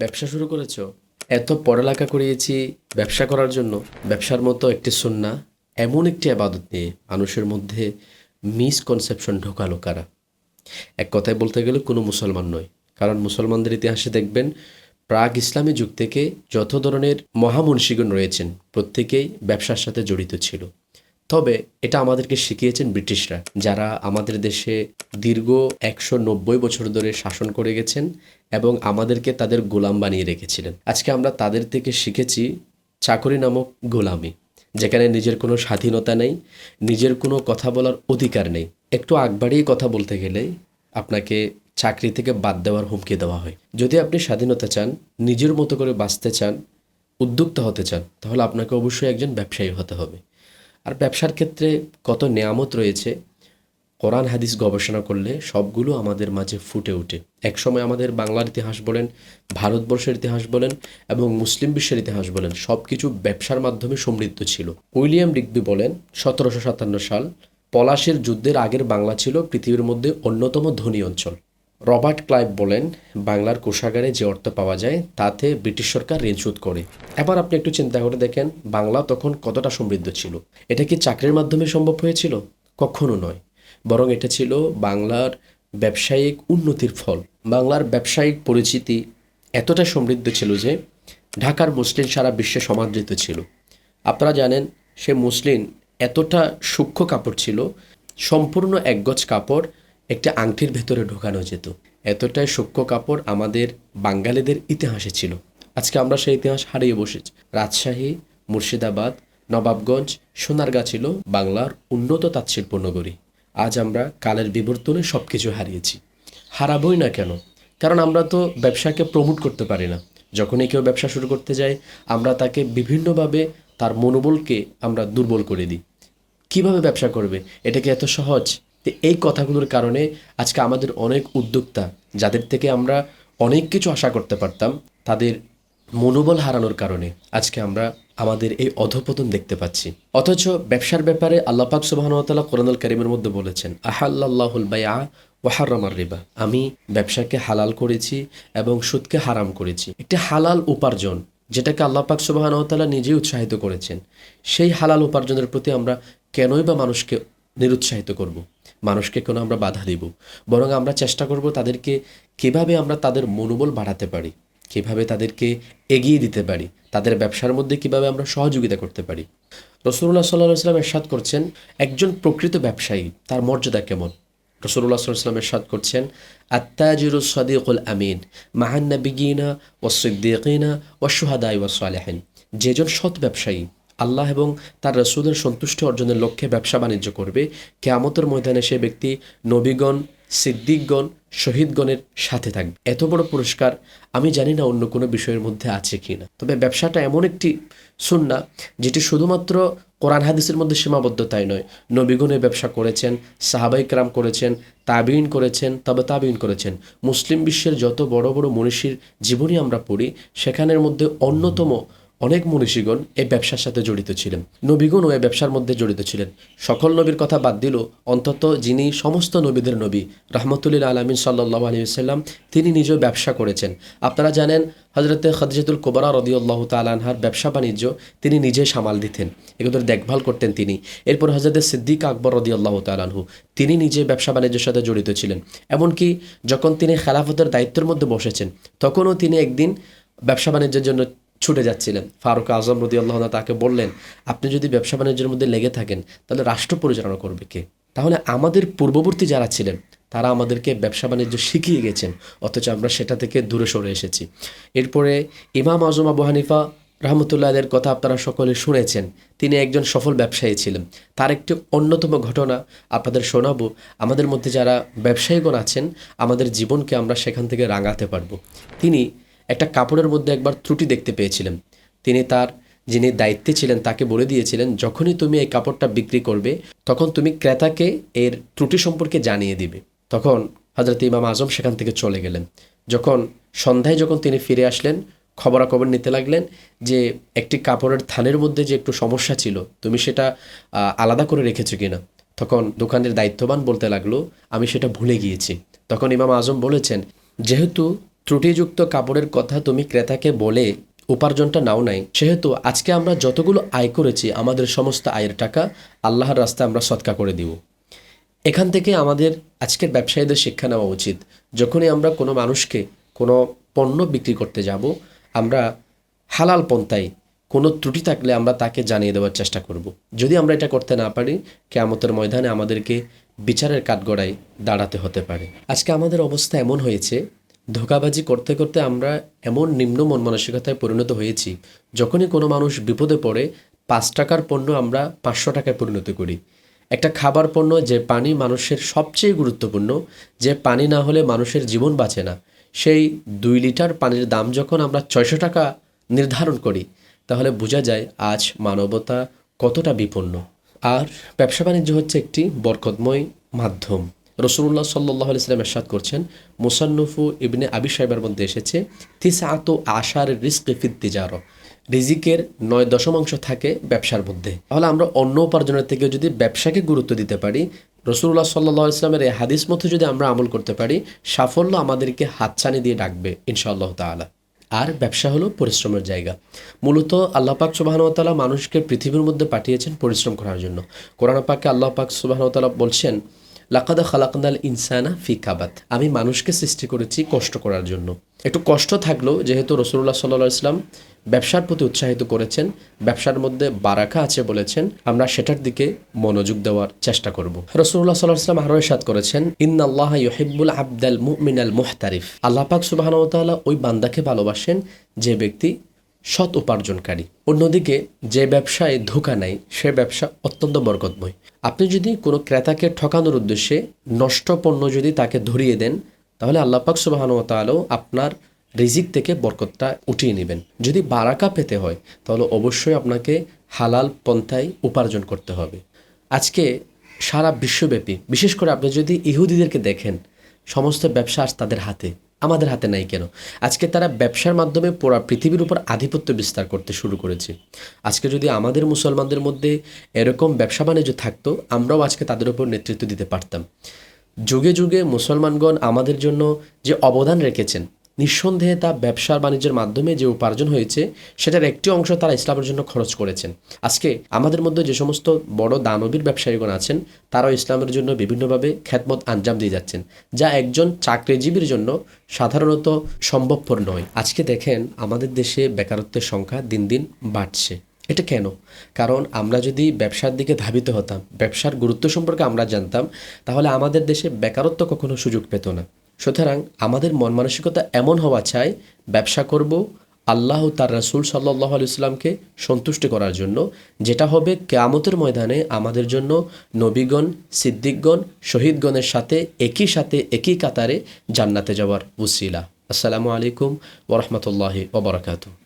ব্যবসা শুরু করেছ? এত পড়ালেখা করিয়েছি ব্যবসা করার জন্য। ব্যবসার মতো একটি সুন্না, এমন একটি আবাদত নিয়ে মানুষের মধ্যে মিসকনসেপশন ঢোকালো কারা? এক কথায় বলতে গেলে কোনো মুসলমান নয়। কারণ মুসলমানদের ইতিহাসে দেখবেন, প্রাগ ইসলামী যুগ থেকে যত ধরনের মহামনসিগণ রয়েছেন, প্রত্যেকেই ব্যবসার সাথে জড়িত ছিল। তবে এটা আমাদেরকে শিখিয়েছেন ব্রিটিশরা, যারা আমাদের দেশে দীর্ঘ একশো নব্বই বছর ধরে শাসন করে গেছেন এবং আমাদেরকে তাদের গোলাম বানিয়ে রেখেছিলেন। আজকে আমরা তাদের থেকে শিখেছি চাকরি নামক গোলামি, যেখানে নিজের কোনো স্বাধীনতা নেই, নিজের কোনো কথা বলার অধিকার নেই। একটু আগবাড়িয়ে কথা বলতে গেলে আপনাকে চাকরি থেকে বাদ দেওয়ার হুমকি দেওয়া হয়। যদি আপনি স্বাধীনতা চান, নিজের মতো করে বাঁচতে চান, উদ্যোক্তা হতে চান, তাহলে আপনাকে অবশ্যই একজন ব্যবসায়ী হতে হবে। আর ব্যবসার ক্ষেত্রে কত নেয়ামত রয়েছে, কোরআন হাদিস গবেষণা করলে সবগুলো আমাদের মাঝে ফুটে ওঠে। একসময় আমাদের বাংলার ইতিহাস বলেন, ভারতবর্ষের ইতিহাস বলেন এবং মুসলিম বিশ্বের ইতিহাস বলেন সব কিছু ব্যবসার মাধ্যমে সমৃদ্ধ ছিল। উইলিয়াম রিগবি বলেন, সতেরোশো সাতান্ন সাল পলাশের যুদ্ধের আগের বাংলা ছিল পৃথিবীর মধ্যে অন্যতম ধনী অঞ্চল। রবার্ট ক্লাইভ বলেন, বাংলার কোষাগারে যে অর্থ পাওয়া যায়, তাতে ব্রিটিশ সরকার ঋণ শোধ করে। এবার আপনি একটু চিন্তা করে দেখেন, বাংলা তখন কতটা সমৃদ্ধ ছিল? এটা কি চাকরির মাধ্যমে সম্ভব হয়েছিল? কখনো নয়। বরং এটা ছিল বাংলার ব্যবসায়িক উন্নতির ফল। বাংলার ব্যবসায়িক পরিচিতি এতটা সমৃদ্ধ ছিল যে, ঢাকার মুসলিম সারা বিশ্বে সমাদৃত ছিল। আপনারা জানেন, সে মুসলিম এতটা সূক্ষ্ম কাপড় ছিল, সম্পূর্ণ একগজ কাপড় একটি আংটির ভেতরে ঢোকানো যেত। এতটাই সূক্ষ্ম কাপড় আমাদের বাঙালিদের ইতিহাসে ছিল। আজকে আমরা সেই ইতিহাস হারিয়ে বসেছি। রাজশাহী, মুর্শিদাবাদ, নবাবগঞ্জ, সোনারগাঁ ছিল বাংলার উন্নত তাঁতশিল্প নগরী। আজ আমরা কালের বিবর্তনে সব কিছু হারিয়েছি। হারাবই না কেন? কারণ আমরা তো ব্যবসাকে প্রমোট করতে পারি না। যখনই কেউ ব্যবসা শুরু করতে যায়, আমরা তাকে বিভিন্নভাবে তার মনোবলকে আমরা দুর্বল করে দিই। কীভাবে ব্যবসা করবে? এটা কি এত সহজ? তো এই কথাগুলোর কারণে আজকে আমাদের অনেক উদ্যোক্তা, যাদের থেকে আমরা অনেক কিছু আশা করতে পারতাম, তাদের মনোবল হারানোর কারণে আজকে আমরা আমাদের এই অধপতন দেখতে পাচ্ছি। অথচ ব্যবসার ব্যাপারে আল্লাপাক সুবাহতাল্লাহ কোরআনুল করিমের মধ্যে বলেছেন আহাল্লাহুল বায়া ওয়াহারামার রিবা আমি ব্যবসাকে হালাল করেছি এবং সুদকে হারাম করেছি। একটি হালাল উপার্জন, যেটাকে আল্লাহ পাক সুবাহানতালা নিজেই উৎসাহিত করেছেন, সেই হালাল উপার্জনের প্রতি আমরা কেনই বা মানুষকে নিরুৎসাহিত করব। মানুষকে কোনো আমরা বাধা দিব? বরং আমরা চেষ্টা করব তাদেরকে কীভাবে আমরা তাদের মনোবল বাড়াতে পারি, কীভাবে তাদেরকে এগিয়ে দিতে পারি, তাদের ব্যবসার মধ্যে কীভাবে আমরা সহযোগিতা করতে পারি? রসুল্লাহ সাল্লাহ সাল্লাম এরশাদ করছেন, একজন প্রকৃত ব্যবসায়ী, তার মর্যাদা কেমন? রসুল্লাহ সাল্লাম এরশাদ করছেন আত্তাজিরুস সদিকুল আমিন মাহান্নবিগিনা ও সিদ্দিকিনা ও সুহাদাই ও সালেহিন যেজন সৎ ব্যবসায়ী আল্লাহ এবং তার রসুলের সন্তুষ্টি অর্জনের লক্ষ্যে ব্যবসা বাণিজ্য করবে। কেয়ামতের ময়দানে সে ব্যক্তি নবীগণ, সিদ্দিকগণ, শহীদগণের সাথে থাকবে। এত বড় পুরস্কার আমি জানি না অন্য কোনো বিষয়ের মধ্যে আছে কি না তবে ব্যবসাটা এমন একটি সুন্না যেটি শুধুমাত্র কোরআন হাদিসের মধ্যে সীমাবদ্ধ তাই নয়। নবীগণে ব্যবসা করেছেন, সাহাবাই ক্রাম করেছেন তাবিন করেছেন, তবে তাবিন করেছেন। মুসলিম বিশ্বের যত বড় বড় মনীষীর জীবনী আমরা পড়ি, সেখানের মধ্যে অন্যতম অনেক মনীষীগণ এই ব্যবসার সাথে জড়িত ছিলেন। নবীগণও এই ব্যবসার মধ্যে জড়িত ছিলেন। সকল নবীর কথা বাদ দিল অন্তত যিনি সমস্ত নবীদের নবী, রহমতুল্লিল আলমিন সাল্লাহ আলী সাল্লাম তিনি নিজেও ব্যবসা করেছেন। আপনারা জানেন হজরতে খদজাতুল কোবরা রদিউল্লাহ তালানহার ব্যবসা বাণিজ্য তিনি নিজে সামাল দিতেন এগুলোর দেখভাল করতেন তিনি। এরপর হজরতের সিদ্দিক আকবর রদিউল্লাহ তালানহু তিনি নিজে ব্যবসা বাণিজ্যের সাথে জড়িত ছিলেন। এমনকি যখন তিনি খেলাফতের দায়িত্বের মধ্যে বসেছেন, তখনও তিনি একদিন ব্যবসা বাণিজ্যের জন্য ছুটে যাচ্ছিলেন। ফারুক আজম রদি আল্লাহ তাকে বললেন, আপনি যদি ব্যবসা বাণিজ্যের মধ্যে লেগে থাকেন, তাহলে রাষ্ট্র পরিচালনা করবে কে? তাহলে আমাদের পূর্ববর্তী যারা ছিলেন, তারা আমাদেরকে ব্যবসা বাণিজ্য শিখিয়ে গেছেন, অথচ আমরা সেটা থেকে দূরে সরে এসেছি। এরপরে ইমাম আজম আবু হানিফা রহমতুল্লাহের কথা আপনারা সকলে শুনেছেন। তিনি একজন সফল ব্যবসায়ী ছিলেন। তার একটি অন্যতম ঘটনা আপনাদের শোনাবো। আমাদের মধ্যে যারা ব্যবসায়ীগণ আছেন, আমাদের জীবনকে আমরা সেখান থেকে রাঙাতে পারব। তিনি একটা কাপড়ের মধ্যে একবার ত্রুটি দেখতে পেয়েছিলেন। তিনি তার যিনি দায়িত্বে ছিলেন তাকে বলে দিয়েছিলেন, যখনই তুমি এই কাপড়টা বিক্রি করবে, তখন তুমি ক্রেতাকে এর ত্রুটি সম্পর্কে জানিয়ে দিবে। তখন হজরত ইমাম আজম সেখান থেকে চলে গেলেন। যখন সন্ধ্যায় যখন তিনি ফিরে আসলেন, খবরাখবর নিতে লাগলেন যে একটি কাপড়ের থানের মধ্যে যে একটু সমস্যা ছিল, তুমি সেটা আলাদা করে রেখেছো কিনা? তখন দোকানের দায়িত্ববান বলতে লাগল, আমি সেটা ভুলে গিয়েছি। তখন ইমাম আজম বলেছেন, যেহেতু ত্রুটিযুক্ত কাপড়ের কথা তুমি ক্রেতাকে বলে উপার্জনটা নাও নাই। সেহেতু আজকে আমরা যতগুলো আয় করেছি, আমাদের সমস্ত আয়ের টাকা আল্লাহর রাস্তায় আমরা সৎকা করে দিব। এখান থেকে আমাদের আজকের ব্যবসায়ীদের শিক্ষা নেওয়া উচিত। যখনই আমরা কোনো মানুষকে কোনো পণ্য বিক্রি করতে যাব, আমরা হালাল পন্থায় কোনো ত্রুটি থাকলে আমরা তাকে জানিয়ে দেওয়ার চেষ্টা করব। যদি আমরা এটা করতে না পারি, কেয়ামতের ময়দানে আমাদেরকে বিচারের কাঠগড়ায় দাঁড়াতে হতে পারে। আজকে আমাদের অবস্থা এমন হয়েছে ধোকাবাজি করতে করতে আমরা এমন নিম্ন মন মানসিকতায় পরিণত হয়েছি, যখনই কোনো মানুষ বিপদে পড়ে, পাঁচ টাকার পণ্য আমরা পাঁচশো টাকায় পরিণত করি। একটা খাবার পণ্য যে পানি মানুষের সবচেয়ে গুরুত্বপূর্ণ, যে পানি না হলে মানুষের জীবন বাঁচে না, সেই দুই লিটার পানির দাম যখন আমরা ছয়শো টাকা নির্ধারণ করি, তাহলে বোঝা যায় আজ মানবতা কতটা বিপন্ন। আর ব্যবসা বাণিজ্য হচ্ছে একটি বরকতময় মাধ্যম। রসুল্লাহ সাল্লাহ ইসলাম এরশাদ করছেন, মুসান্নফু ইবনে আবি সাহেবের মধ্যে এসেছে, তিসাত আশার রিস্ক ফিদ্দিজার রিজিকের নয় দশমাংশ থাকে ব্যবসার মধ্যে। তাহলে আমরা অন্য উপার্জনের থেকে যদি ব্যবসাকে গুরুত্ব দিতে পারি, রসুল্লাহ সাল্লাহ ইসলামের এই হাদিস মতো যদি আমরা আমল করতে পারি, সাফল্য আমাদেরকে হাতছানি দিয়ে ডাকবে, ইনশাআল্লাহ তালা আর ব্যবসা হলো পরিশ্রমের জায়গা। মূলত আল্লাহ পাক মানুষকে পৃথিবীর মধ্যে পাঠিয়েছেন পরিশ্রম করার জন্য। কোরআন পাকে আল্লাহ পাক সুবাহানতালা বলছেন লাকাদা খালাকাল ইনসানা ফি কাবাত। আমি মানুষকে সৃষ্টি করেছি কষ্ট করার জন্য। একটু কষ্ট থাকলেও যেহেতু রসুল্লাহ সাল্লাহ ইসলাম ব্যবসার প্রতি উৎসাহিত করেছেন, ব্যবসার মধ্যে বারাকা আছে বলেছেন, আমরা সেটার দিকে মনোযোগ দেওয়ার চেষ্টা করব। রসুল্লাহ সাল্লাহ ইসলাম আরও সাদ করেছেন, ইন্নাল্লাহ ইহিবুল আবদাল মুমিনাল মুহতারিফ। আল্লাহ পাক সুবাহানতাল্লাহ ওই বান্দাকে ভালোবাসেন যে ব্যক্তি সৎ উপার্জনকারী। অন্যদিকে, যে ব্যবসায় ধোকা নাই সে ব্যবসা অত্যন্ত বরকতময়। আপনি যদি কোনো ক্রেতাকে ঠকানোর উদ্দেশ্যে নষ্ট পণ্য যদি তাকে ধরিয়ে দেন, তাহলে আল্লাহ পাক সুবাহানুতালও আপনার রিজিক থেকে বরকতটা উঠিয়ে নেবেন। যদি বারাকা পেতে হয়, তাহলে অবশ্যই আপনাকে হালাল পন্থায় উপার্জন করতে হবে। আজকে সারা বিশ্বব্যাপী, বিশেষ করে আপনি যদি ইহুদিদেরকে দেখেন, সমস্ত ব্যবসা আজ তাদের হাতে। আমাদের হাতে নাই কেন? আজকে তারা ব্যবসার মাধ্যমে পুরা পৃথিবীর উপর আধিপত্য বিস্তার করতে শুরু করেছে। আজকে যদি আমাদের মুসলমানদের মধ্যে এরকম ব্যবসা বাণিজ্য থাকতো, আমরাও আজকে তাদের উপর নেতৃত্ব দিতে পারতাম। যুগে যুগে মুসলমানগণ আমাদের জন্য যে অবদান রেখেছেন নিঃসন্দেহে তা ব্যবসা বাণিজ্যের মাধ্যমে যে উপার্জন হয়েছে, সেটার একটি অংশ তারা ইসলামের জন্য খরচ করেছেন। আজকে আমাদের মধ্যে যে সমস্ত বড় দানবীর ব্যবসায়ীগণ আছেন, তারাও ইসলামের জন্য বিভিন্নভাবে খ্যাতমত আঞ্জাম দিয়ে যাচ্ছেন, যা একজন চাকরিজীবীর জন্য সাধারণত সম্ভবপর নয়। আজকে দেখেন, আমাদের দেশে বেকারত্বের সংখ্যা দিন দিন বাড়ছে। এটা কেন? কারণ আমরা যদি ব্যবসার দিকে ধাবিত হতাম, ব্যবসার গুরুত্ব সম্পর্কে আমরা জানতাম, তাহলে আমাদের দেশে বেকারত্ব কখনো সুযোগ পেত না। সুতরাং আমাদের মন মানসিকতা এমন হওয়া চাই, ব্যবসা করব, আল্লাহ তার রাসুল সাল্লাহ ইসলামকে সন্তুষ্ট করার জন্য, যেটা হবে কেয়ামতের ময়দানে আমাদের জন্য নবীগণ, সিদ্দিকগণ, শহীদগণের সাথে, একই সাথে, একই কাতারে জান্নাতে যাওয়ার উসিলা। আসসালামু আলাইকুম ওরহমতুল্লাহি ওবরাকাতু